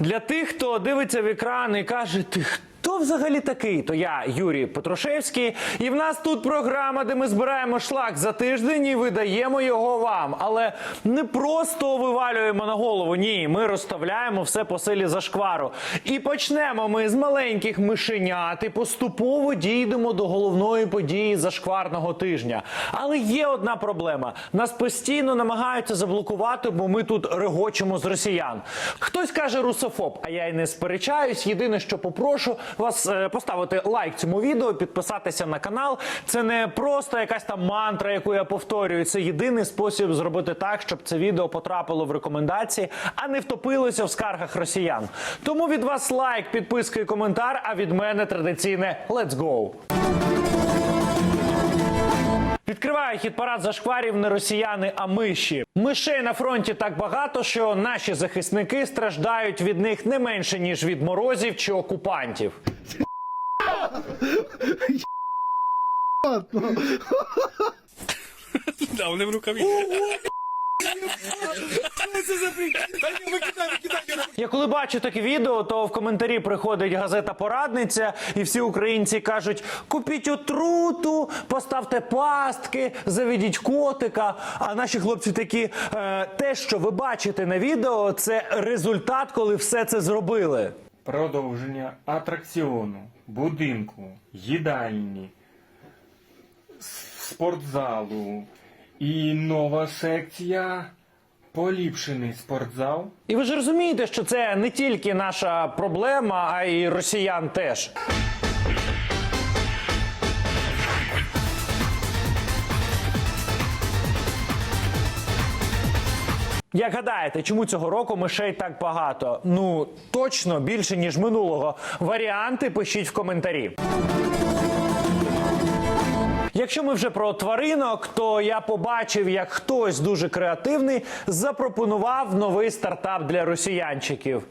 Для тих, хто дивиться в екран і каже, ти хто взагалі такий? То я Юрій Петрушевський, і в нас тут програма, де ми збираємо шлак за тиждень і видаємо його вам. Але не просто вивалюємо на голову. Ні, ми розставляємо все по силі зашквару. І почнемо ми з маленьких мишенят і поступово дійдемо до головної події зашкварного тижня. Але є одна проблема: нас постійно намагаються заблокувати, бо ми тут регочемо з росіян. Хтось каже русофоб, а я й не сперечаюсь. Єдине, що попрошу вас е, поставити лайк цьому відео, підписатися на канал. Це не просто якась там мантра, яку я повторюю. Це єдиний спосіб зробити так, щоб це відео потрапило в рекомендації, а не втопилося в скаргах росіян. Тому від вас лайк, підписка і коментар. А від мене традиційне «Let's go!». Відкриває хіт-парад зашкварів не росіяни, а миші. Мишей на фронті так багато, що наші захисники страждають від них не менше ніж від морозів чи окупантів. Да, вони в рукаві. Я коли бачу таке відео, то в коментарі приходить газета Порадниця, і всі українці кажуть: купіть отруту, поставте пастки, заведіть котика. А наші хлопці такі, «Е, те, що ви бачите на відео, це результат, коли все це зробили. Продовження атракціону, будинку, їдальні, спортзалу і нова секція поліпшений спортзал. І ви ж розумієте, що це не тільки наша проблема, а й росіян теж. Як гадаєте, чому цього року мишей так багато? Ну точно більше ніж минулого. Варіанти пишіть в коментарі. Якщо ми вже про тваринок, то я побачив, як хтось дуже креативний запропонував новий стартап для росіянчиків.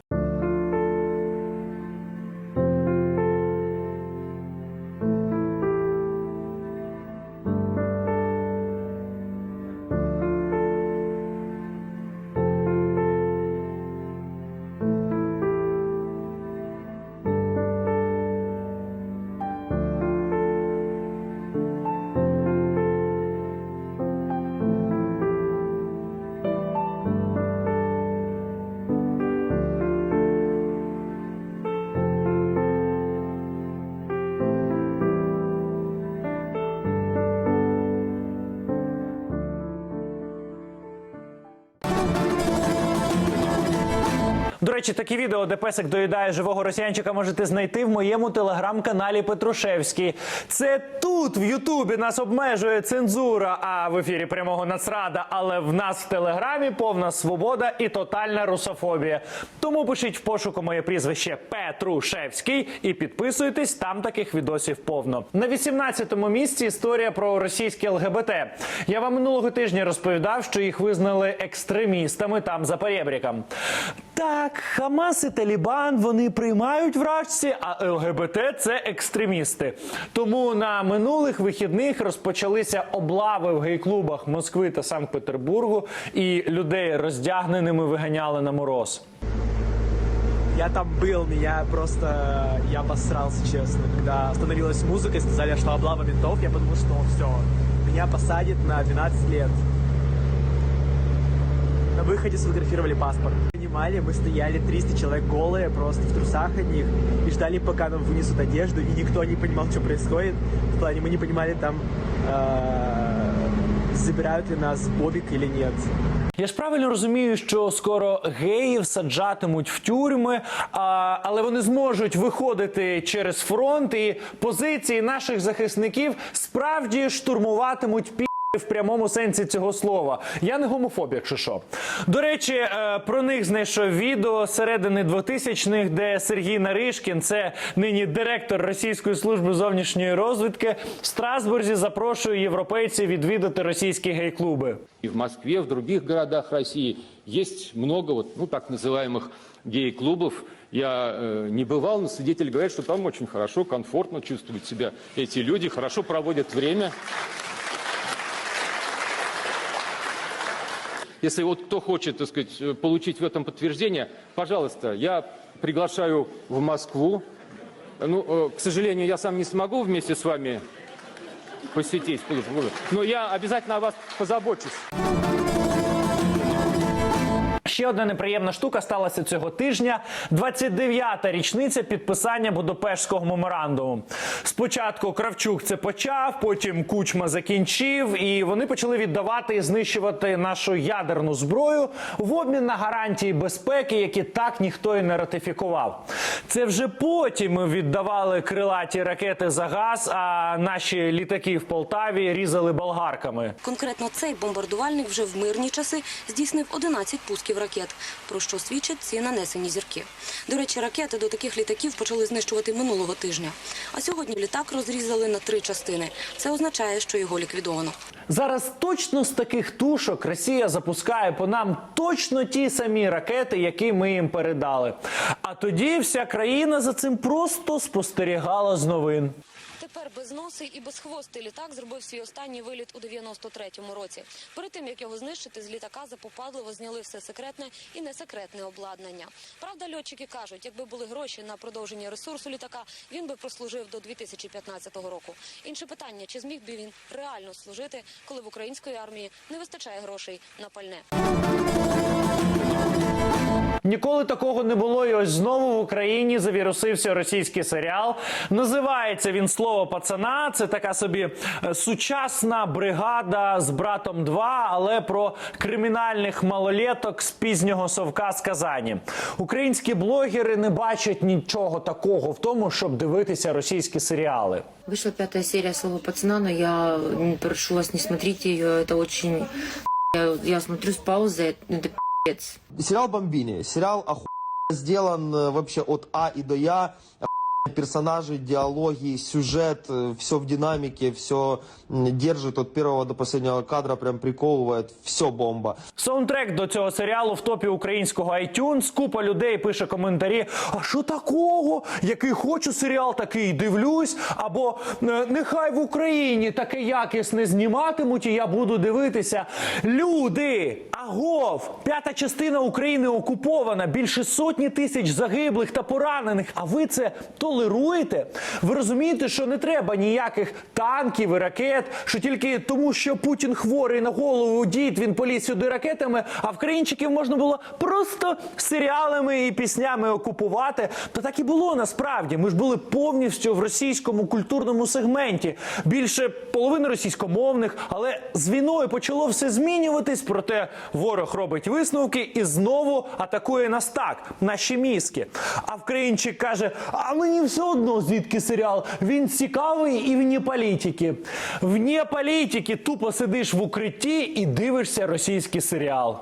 Речі, такі відео, де песик доїдає живого росіянчика, можете знайти в моєму телеграм-каналі Петрушевський. Це тут в Ютубі нас обмежує цензура, а в ефірі прямого нацрада. Але в нас в телеграмі повна свобода і тотальна русофобія. Тому пишіть в пошуку моє прізвище Петрушевський і підписуйтесь. Там таких відосів повно. На 18-му місці історія про російське ЛГБТ. Я вам минулого тижня розповідав, що їх визнали екстремістами там за перебріком. Так, Хамас і Талібан вони приймають вражці, а ЛГБТ це екстремісти. Тому на минулих вихідних розпочалися облави в гей-клубах Москви та Санкт-Петербургу, і людей роздягненими виганяли на мороз. Я там был, меня просто... Я посрался, честно. Когда остановилась музыка и сказали, что облава ментов, я подумал, что все, меня посадят на 12 лет. На выходе сфотографировали паспорт. Понимали, мы стояли 300 человек голые, просто в трусах одних, и ждали, пока нам вынесут одежду, и никто не понимал, что происходит. В плане, мы не понимали, там, э, забирают ли нас Бобик или нет. Я ж правильно розумію, що скоро геїв саджатимуть в тюрми, а, але вони зможуть виходити через фронт, і позиції наших захисників справді штурмуватимуть пі. В прямому сенсі цього слова я не гомофоб, якщо що. До речі, е, про них знайшов відео середини 2000-х, де Сергій Наришкін, це нині директор Російської служби зовнішньої розвідки, в Страсбурзі запрошує європейців відвідати російські гей-клуби. И в Москве, в других городах России есть много вот, ну, так называемых гей-клубов. Я э, не бывал, но свидетели говорят, что там очень хорошо, комфортно чувствуют себя эти люди, хорошо проводят время. Если вот кто хочет, так сказать, э, получить в этом подтверждение, пожалуйста, я приглашаю в Москву. Ну, э, к сожалению, я сам не смогу вместе с вами посетить, но я обязательно о вас позабочусь. Ще одна неприємна штука сталася цього тижня. 29-та річниця підписання Будапештського меморандуму. Спочатку Кравчук це почав, потім Кучма закінчив, і вони почали віддавати і знищувати нашу ядерну зброю в обмін на гарантії безпеки, які так ніхто і не ратифікував. Це вже потім ми віддавали крилаті ракети за газ, а наші літаки в Полтаві різали болгарками. Конкретно цей бомбардувальник вже в мирні часи здійснив 11 пусків ракет, про що свідчать ці нанесені зірки. До речі, ракети до таких літаків почали знищувати минулого тижня. А сьогодні літак розрізали на три частини. Це означає, що його ліквідовано. Зараз точно з таких тушок Росія запускає по нам точно ті самі ракети, які ми їм передали. А тоді вся країна за цим просто спостерігала з новин. Тепер безносий і безхвостий літак зробив свій останній виліт у 93-му році. Перед тим як його знищити, з літака запопадливо зняли все секретне і несекретне обладнання. Правда, льотчики кажуть, якби були гроші на продовження ресурсу літака, він би прослужив до 2015 року. Інше питання: чи зміг би він реально служити, коли в української армії не вистачає грошей на пальне? Ніколи такого не було, і ось знову в Україні завірусився російський серіал. Називається він слово пацана. Це така собі е, сучасна бригада з братом 2, але про кримінальних малолеток з пізнього совка з Казані. Українські блогери не бачать нічого такого в тому, щоб дивитися російські серіали. Вышла пятая серия «Слова пацана», но я м, прошу вас, не смотрите ее, это очень... Я, я смотрю с паузы, это пи***ц. Сериал «Бомбини». Сериал охуенно сделан э, вообще от А и до Я. Охуенные Персонажи, диалоги, сюжет, все в динамике, все держит от первого до последнего кадра, прям приковывает, все бомба. Саундтрек до цього серіалу в топі українського iTunes. Купа людей пише коментарі: А що такого? Який хочу серіал, такий дивлюсь. Або «Е, нехай в Україні таке якісне зніматимуть, і я буду дивитися. Люди, Агов, п'ята частина України окупована, більше сотні тисяч загиблих та поранених. А ви це толеруєте? Ви розумієте, що не треба ніяких танків і ракет, що тільки тому, що Путін хворий на голову дід, він поліз сюди ракетами, а вкраїнчиків можна було просто серіалами і піснями окупувати. То так і було насправді. Ми ж були повністю в російському культурному сегменті. Більше половини російськомовних, але з війною почало все змінюватись. Проте ворог робить висновки і знову атакує нас так, наші мізки. А вкраїнчик каже: А мені все одно звідки серіал. Він цікавий і вні політики. Вні політики тупо сидиш в укритті і дивишся російський серіал.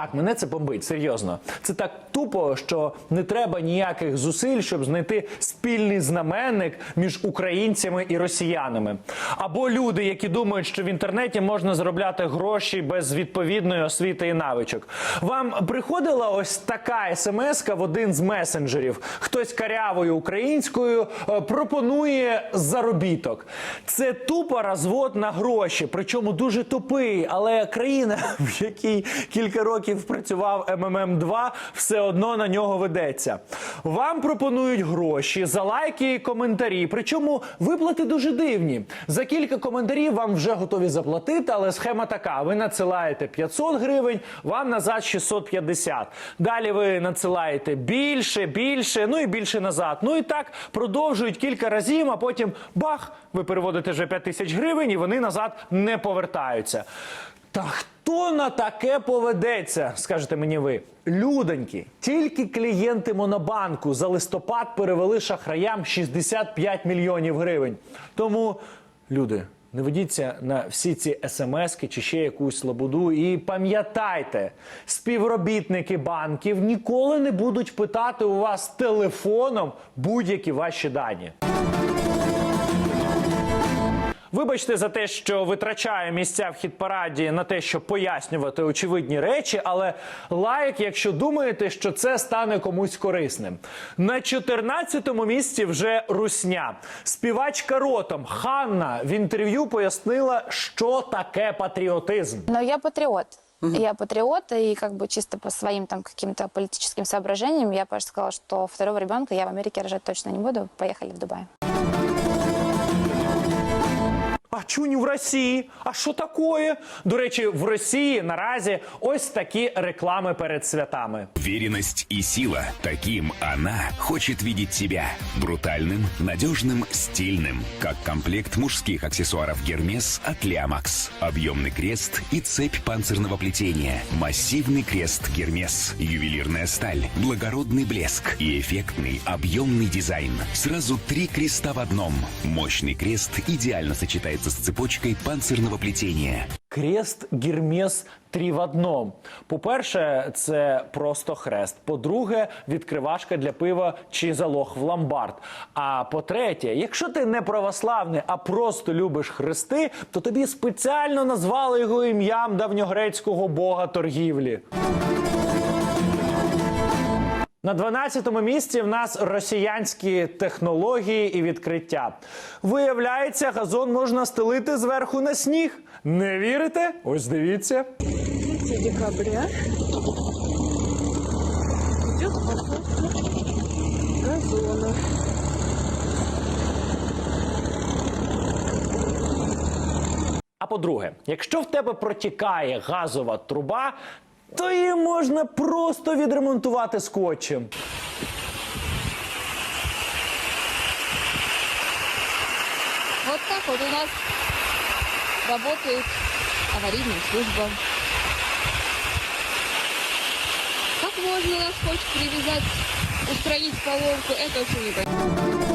Так, мене це бомбить, серйозно. Це так тупо, що не треба ніяких зусиль, щоб знайти спільний знаменник між українцями і росіянами. Або люди, які думають, що в інтернеті можна заробляти гроші без відповідної освіти і навичок. Вам приходила ось така смс в один з месенджерів. Хтось карявою українською е, пропонує заробіток. Це тупо розвод на гроші, причому дуже тупий, але країна, в якій кілька років працював МММ 2 все одно на нього ведеться. Вам пропонують гроші за лайки і коментарі. Причому виплати дуже дивні. За кілька коментарів вам вже готові заплатити, але схема така: ви надсилаєте 500 гривень, вам назад 650. Далі ви надсилаєте більше, більше, ну і більше назад. Ну і так продовжують кілька разів, а потім бах, ви переводите вже 5 тисяч гривень, і вони назад не повертаються. Та хто на таке поведеться, скажете мені ви? Людоньки, тільки клієнти Монобанку за листопад перевели шахраям 65 мільйонів гривень. Тому, люди, не ведіться на всі ці смски чи ще якусь лабуду. І пам'ятайте, співробітники банків ніколи не будуть питати у вас телефоном будь-які ваші дані. Вибачте за те, що витрачаю місця в хіт-параді на те, щоб пояснювати очевидні речі, але лайк, якщо думаєте, що це стане комусь корисним. На 14-му місці вже русня. Співачка ротом Ханна в інтерв'ю пояснила, що таке патріотизм. Но я патриот. Я патриот, и как бы чисто по своим там каким-то политическим соображениям я просто сказала, что второго ребенка я в Америке рожать точно не буду. Поехали в Дубай. А чунь в Росії? А що такое? До речі, в Росії наразі ось такі реклами перед святами. Уверенность и сила. Таким она хочет видеть себя. Брутальным, надежным, стильным. Как комплект мужских аксессуаров Гермес от Лиамакс. Объемный крест и цепь панцирного плетения. Массивный крест Гермес. Ювелирная сталь. Благородный блеск. И эффектный объемный дизайн. Сразу три креста в одном. Мощный крест идеально сочетается с цепочкой панцирного плетения. Крест Гермес три в одному. По-перше, це просто хрест. По-друге, відкривашка для пива чи залог в ломбард. А по-третє, якщо ти не православний, а просто любиш хрести, то тобі спеціально назвали його ім'ям давньогрецького бога торгівлі. На 12-му місці в нас росіянські технології і відкриття. Виявляється, газон можна стелити зверху на сніг. Не вірите? Ось дивіться. декабря идет посадка газона. А по-друге, якщо в тебе протікає газова труба, то її можна просто відремонтувати скотчем. Вот так вот у нас работает аварийная служба. Как можно на скотч привязать, устранить поломку, это очень не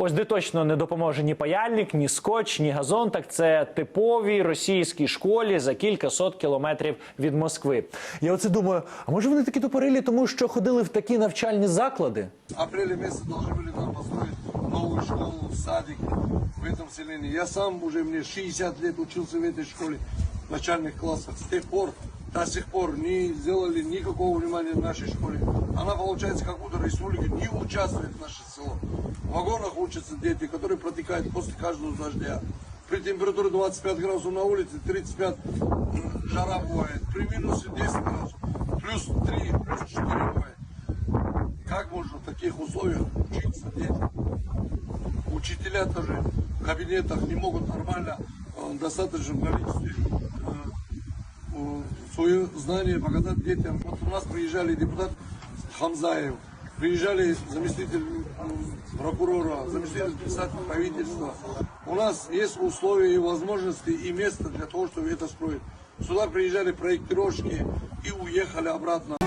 Ось де точно не допоможе ні паяльник, ні скотч, ні газон. Так це типовій російській школі за кілька сот кілометрів від Москви. Я оце думаю, а може вони такі тупорилі, тому що ходили в такі навчальні заклади? апреле месяце должны были нам построить новую школу, садик в этом селении. Я сам уже, мне 60 лет учился в этой школе, в начальных классах. С тех пор, до сих пор не сделали никакого внимания в нашей школе. Она, получается, как будто республика не участвует в наше село. В вагонах учатся дети, которые протекают после каждого дождя. При температуре 25 градусов на улице, 35 м, жара бывает. При минусе 10 градусов, плюс 3, плюс 4 бывает. Как можно в таких условиях учиться дети? Учителя тоже в кабинетах не могут нормально э, в достаточном количестве э, свое знание показать детям. Вот у нас приезжали депутат Хамзаев, приезжали заместитель прокурора, заместитель председателя правительства. У нас есть условия и возможности и место для того, чтобы это строить. Сюда приезжали проектировщики и уехали обратно.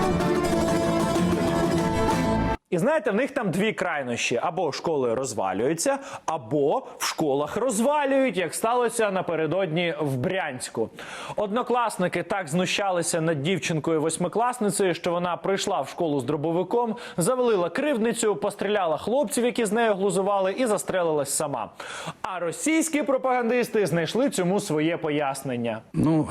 І знаєте, в них там дві крайнощі: або школи розвалюються, або в школах розвалюють, як сталося напередодні в Брянську. Однокласники так знущалися над дівчинкою восьмикласницею, що вона прийшла в школу з дробовиком, завалила кривдницю, постріляла хлопців, які з нею глузували, і застрелилась сама. А російські пропагандисти знайшли цьому своє пояснення. Ну,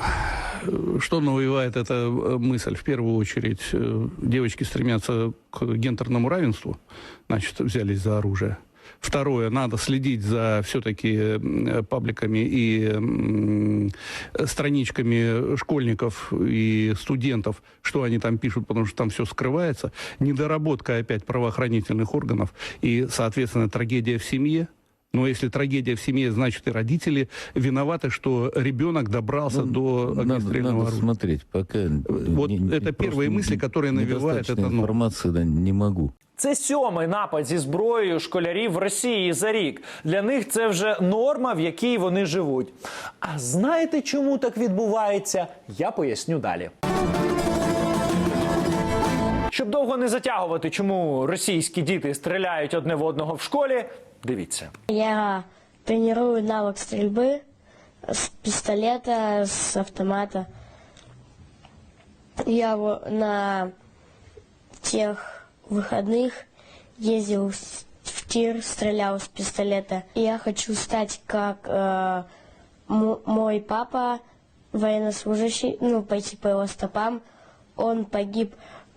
э, что навевает эта э, мысль? В первую очередь, э, девочки стремятся к гендерному равенству, значит, взялись за оружие. Второе, надо следить за все-таки пабликами и страничками школьников и студентов, что они там пишут, потому что там все скрывается. Недоработка опять правоохранительных органов и, соответственно, трагедия в семье. Но если трагедия в семье, значит и родители виноваты, что ребенок добрался до огнестрельного оружия. смотреть, пока... Вот это первые мысли, которые навевают это, ну. информации да, не могу. Це сьомий напад зі зброєю школярів в Росії за рік. Для них це вже норма, в якій вони живуть. А знаєте, чому так відбувається? Я поясню далі. Щоб довго не затягувати, чому російські діти стріляють одне в одного в школі, дивіться. Я тренирую навык стрельбы с пистолета, с автомата. Я на тех выходных ездил в тир, стрелял с пистолета. Я хочу стать как э, мой папа, военнослужащий, ну, пойти по его стопам. Он погиб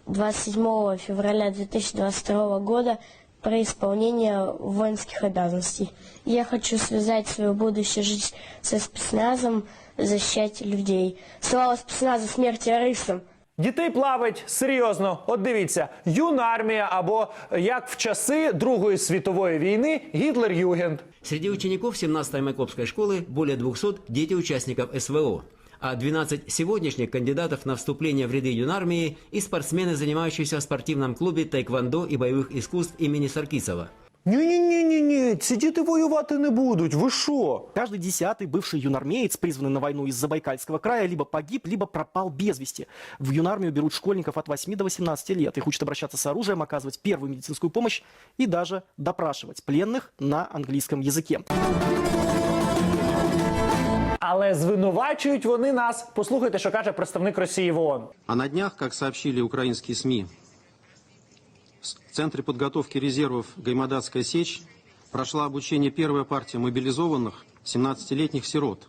27 февраля 2022 года при исполнении воинских обязанностей. Я хочу связать свою будущую жизнь со спецназом, защищать людей. Слава спецназу, смерть террористам! Дітей плавить серйозно. От дивіться, юна армія або як в часи Другої світової війни Гітлер-Югенд. Среди учеников 17-й Майкопской школы более 200 дети участников СВО, а 12 сегодняшних кандидатов на вступление в ряды юнармии и спортсмены, занимающиеся в спортивном клубе тайквондо и боевых искусств имени Саркисова. Ні-ні-ні-ні, ці діти воювати не будуть. Ви що? Каждый десятый бывший юнармеец, призванный на войну из Забайкальского края, либо погиб, либо пропал без вести. В юнармию берут школьников от 8 до 18 лет. Их учат обращаться с оружием, оказывать первую медицинскую помощь и даже допрашивать пленных на английском языке. Але звинувачують вони нас. Послухайте, що каже представник Росії в ООН. А на днях, как сообщили украинские СМИ, в Центре подготовки резервов Гаймадатская сечь прошла обучение первая партия мобилизованных 17-летних сирот.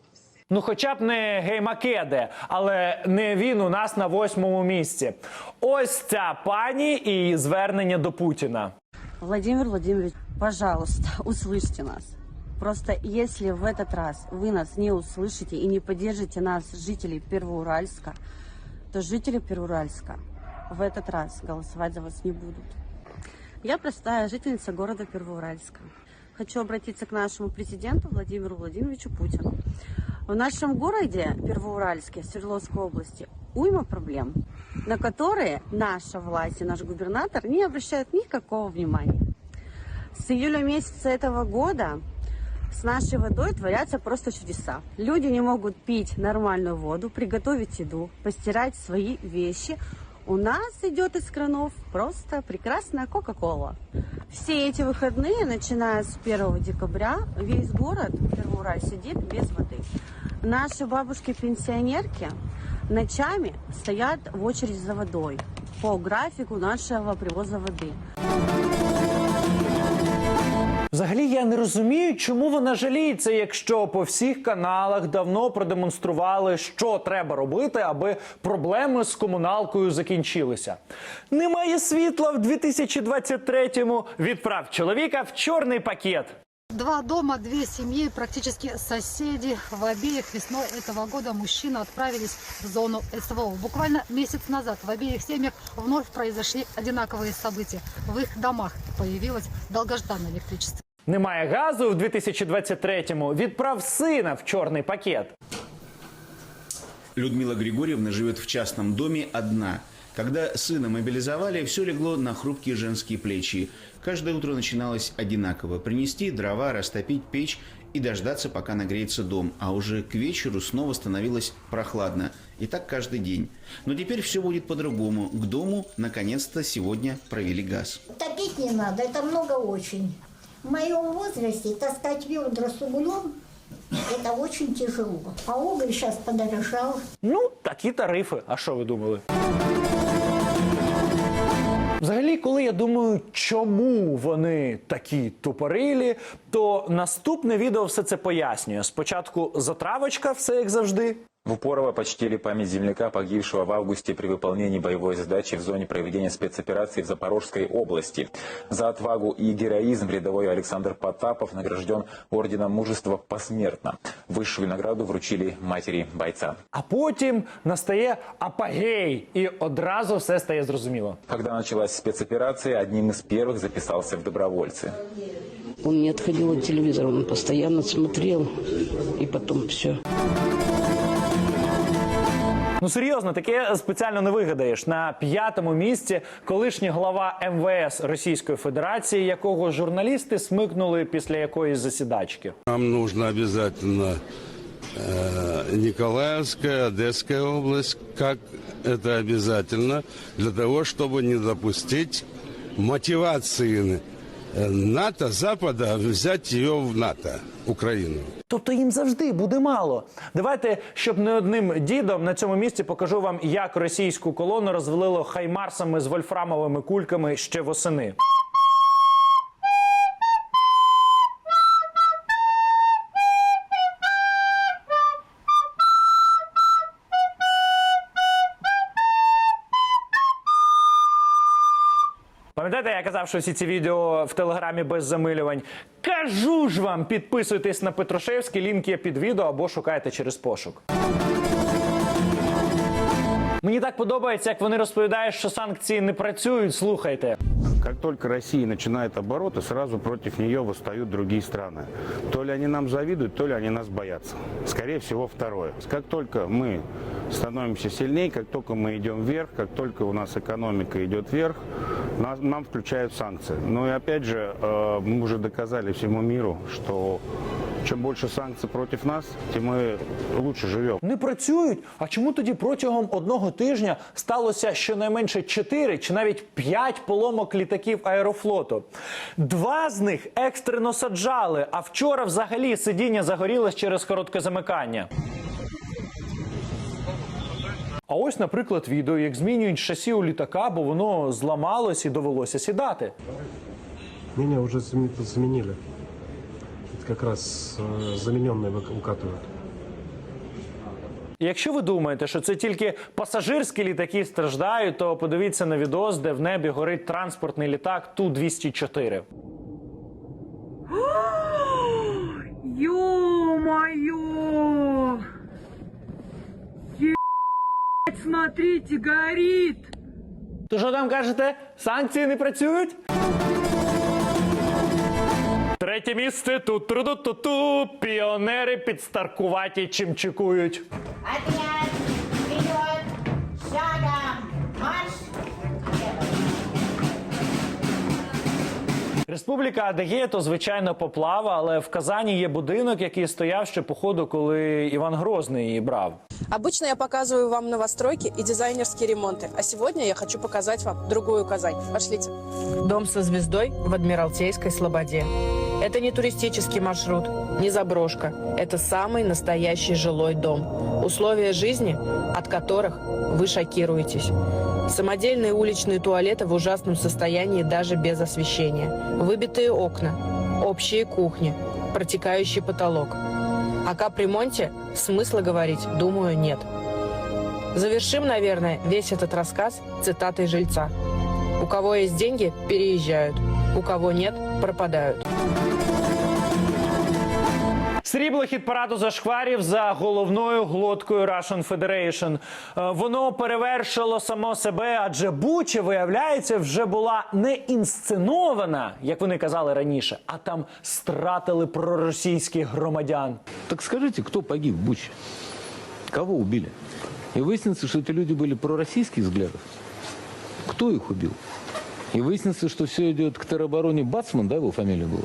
Ну, хоча б не геймакеде, але не він у нас на восьмому місці. Ось ця пані і звернення до Путіна. Владимир Владимирович, пожалуйста, услышьте нас. Просто если в этот раз вы нас не услышите и не поддержите нас, жителей Первоуральска, то жители Первоуральска в этот раз голосовать за вас не будут. Я простая жительница города Первоуральска. Хочу обратиться к нашему президенту Владимиру Владимировичу Путину. В нашем городе Первоуральске, Свердловской области, уйма проблем, на которые наша власть и наш губернатор не обращают никакого внимания. С июля месяца этого года с нашей водой творятся просто чудеса. Люди не могут пить нормальную воду, приготовить еду, постирать свои вещи. У нас идет из кранов просто прекрасная Кока-Кола. Все эти выходные, начиная с 1 декабря, весь город Первоураль сидит без воды. Наши бабушки-пенсионерки ночами стоят в очередь за водой по графику нашего привоза воды. Взагалі я не розумію, чому вона жаліється, якщо по всіх каналах давно продемонстрували, що треба робити, аби проблеми з комуналкою закінчилися. Немає світла в 2023-му. Відправ чоловіка в чорний пакет. Два дома, две семьи, практически соседи. В обеих весной этого года мужчины отправились в зону СВО. Буквально месяц назад в обеих семьях вновь произошли одинаковые события. В их домах появилось долгожданное электричество. Немає газу в 2023-му. Відправ сина в чорний пакет. Людмила Григорьевна живет в частном доме одна. Когда сына мобилизовали, все легло на хрупкие женские плечи. Каждое утро начиналось одинаково. Принести дрова, растопить печь и дождаться, пока нагреется дом. А уже к вечеру снова становилось прохладно. И так каждый день. Но теперь все будет по-другому. К дому, наконец-то, сегодня провели газ. Топить не надо, это много очень. В моем возрасте таскать ведра с углем это очень тяжело. А уголь сейчас подорожал. Ну, такі тарифи. А що ви думали? Взагалі, коли я думаю, чому вони такі тупорилі, то наступне відео все це пояснює. Спочатку затравочка, все як завжди. В Упорово почтили память земляка, погибшего в августе при выполнении боевой задачи в зоне проведения спецоперации в Запорожской области. За отвагу и героизм рядовой Александр Потапов награжден орденом мужества посмертно. Высшую награду вручили матери бойца. А потім настає апогей, і одразу все стає зрозуміло. Когда началась спецоперация, одним из первых записался в добровольцы. Он не отходил от телевизора, он постоянно смотрел, и потом все. Ну серйозно, таке спеціально не вигадаєш. На п'ятому місці колишній глава МВС Російської Федерації, якого журналісти смикнули після якоїсь засідачки. Нам нужно обязательно э, Николаевская, Одесская область, как это обязательно, для того, чтобы не допустить мотивации э, НАТО, Запада взять ее в НАТО, Україну. Тобто їм завжди буде мало. Давайте щоб не одним дідом на цьому місці покажу вам, як російську колону розвалило хаймарсами з вольфрамовими кульками ще восени. Пам'ятаєте, я казав, що всі ці відео в телеграмі без замилювань. Кажу ж вам, підписуйтесь на Петрушевський, лінк є під відео або шукайте через пошук. Мені так подобається, як вони розповідають, що санкції не працюють. Слухайте. Как только Россия начинает обороты, сразу против нее восстают другие страны. То ли они нам завидуют, то ли они нас боятся. Скорее всего, второе. Как только мы становимся сильнее, как только мы идем вверх, как только у нас экономика идет вверх, нас- нам включают санкции. Ну и опять же, э, мы уже доказали всему миру, что чем больше санкций против нас, тем мы лучше живем. Не працюють. А чому тоді протягом одного тижня сталося щонайменше 4 чи навіть 5 поломок літаків аерофлоту? Два з них екстрено саджали, а вчора взагалі сидіння загорілось через коротке замикання. А ось, наприклад, відео, як змінюють шасі у літака, бо воно зламалось і довелося сідати. Меня уже заме- заменили. Это как раз э, замененные вык- укатывают. І Якщо ви думаєте, що це тільки пасажирські літаки страждають, то подивіться на відос, де в небі горить транспортний літак Ту-204. Ё-моё! смотрите, горит! То що там кажете? Санкції не працюють? Третє місце тут ту ту ту Піонери підстаркуваті чимчикують. Отряд, вперед, шагом, марш! Республіка Адегея то звичайно поплава, але в Казані є будинок, який стояв ще по ходу, коли Іван Грозний її брав. Обычно я показываю вам новостройки и дизайнерские ремонты, а сегодня я хочу показать вам другую Казань. Пошлите. Дом со звездой в Адмиралтейской Слободе. Это не туристический маршрут, не заброшка. Это самый настоящий жилой дом. Условия жизни, от которых вы шокируетесь. Самодельные уличные туалеты в ужасном состоянии даже без освещения. Выбитые окна, общие кухни, протекающий потолок. О капремонте смысла говорить, думаю, нет. Завершим, наверное, весь этот рассказ цитатой жильца. У кого есть деньги, переезжают. У кого нет, пропадают. Срібло хіт параду зашкварів за головною глоткою Russian Federation. Е, Воно перевершило само себе, адже Буча, виявляється, вже була не інсценована, як вони казали раніше, а там стратили проросійських громадян. Так скажите, кто погиб в Буче? Кого убили? И выяснится, что эти люди были пророссийских взглядов. Кто их убил? И выяснится, что все идет к теробороне Бацман, да, его фамилия была?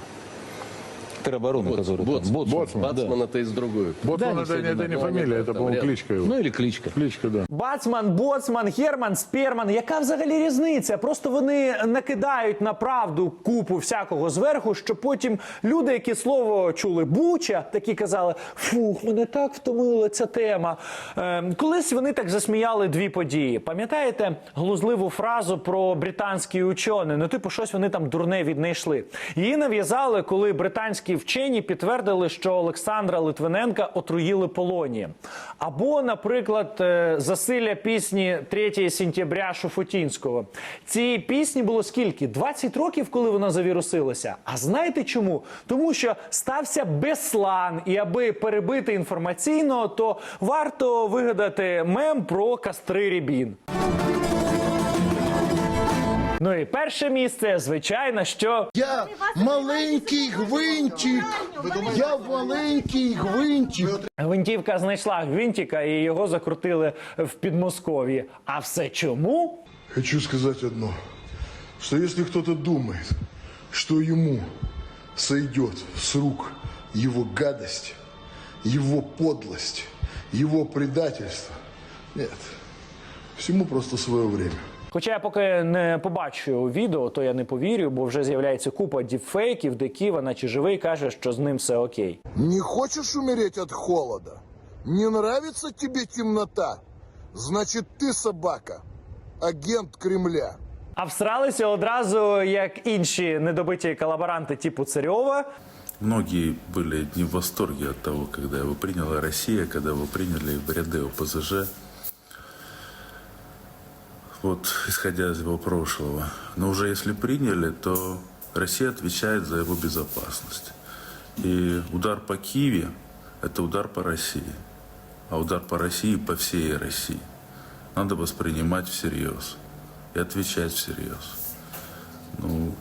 Теробороны, который там. Боцман, Бацман да. это из другой. Боцман Да, это, не это не фамилия. фамилия, это, Там по-моему, рядом. кличка его. Ну или кличка. Кличка, да. Бацман, боцман, герман, сперман. Яка взагалі різниця? Просто вони накидають на правду купу всякого зверху, що потім люди, які слово чули буча, такі казали: фух, мене так втомила ця тема. Е, колись вони так засміяли дві події. Пам'ятаєте глузливу фразу про британські учені? Ну, типу, щось вони там дурне віднайшли. Її нав'язали, коли британські вчені підтвердили, що Олександра Литвиненка отруїли полонієм. Або, наприклад, е, засилля пісні 3 сентября Шуфутінського. Цій пісні було скільки? 20 років, коли вона завірусилася. А знаєте чому? Тому що стався Беслан, і аби перебити інформаційно, то варто вигадати мем про кастри рібін. Ну і перше місце, звичайно, що Я маленький гвинтик. Я маленький гвинтик. Гвинтівка знайшла гвинтика і його закрутили в Підмосков'ї. А все чому? Хочу сказать одно, что если кто-то думает, что ему сойдет с рук его гадость, его подлость, его предательство, нет, всему просто свое время. Хоча я поки не побачу відео, то я не повірю, бо вже з'являється купа діпфейків, де Ківа, наче живий, каже, що з ним все окей. Не хочешь умереть от холода? Не нравится тебе темнота? Значит, ты собака, агент Кремля. А всралися одразу, як інші недобиті колаборанти типу Царьова. Многие были не в восторге от того, когда его приняла Россия, когда его приняли в ряды ОПЗЖ. вот исходя из его прошлого. Но уже если приняли, то Россия отвечает за его безопасность. И удар по Киеве – это удар по России. А удар по России – по всей России. Надо воспринимать всерьез и отвечать всерьез. Ну,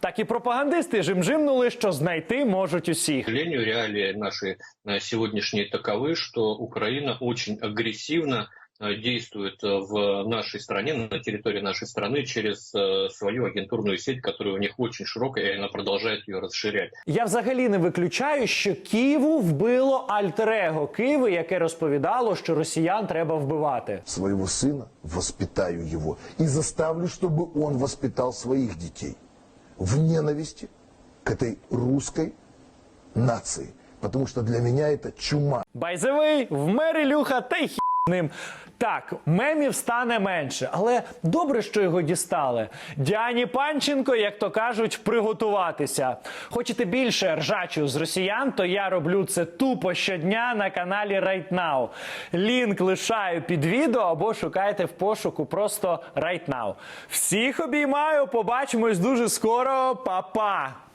Так і пропагандисти жимжимнули, що знайти можуть усіх. К сожалению, реалии наши э, сегодняшние таковы, что Украина очень агрессивно э, действует э, в нашей стране, на территории нашей страны через э, свою агентурную сеть, которая у них очень широкая, и она продолжает ее расширять. Я взагалі не виключаю, що Києву вбило альтер-его Києва, яке розповідало, що росіян треба вбивати. Своего сына воспитаю его и заставлю, чтобы он воспитал своих детей в ненависти к этой русской нации. Потому что для меня это чума. Байзевий, в мер Ілюха та й хі ним. Так, мемів стане менше, але добре, що його дістали. Діані Панченко, як то кажуть, приготуватися. Хочете більше ржачу з росіян, то я роблю це тупо щодня на каналі Right Now. Лінк лишаю під відео або шукайте в пошуку просто Right Now. Всіх обіймаю, побачимось дуже скоро. Па-па!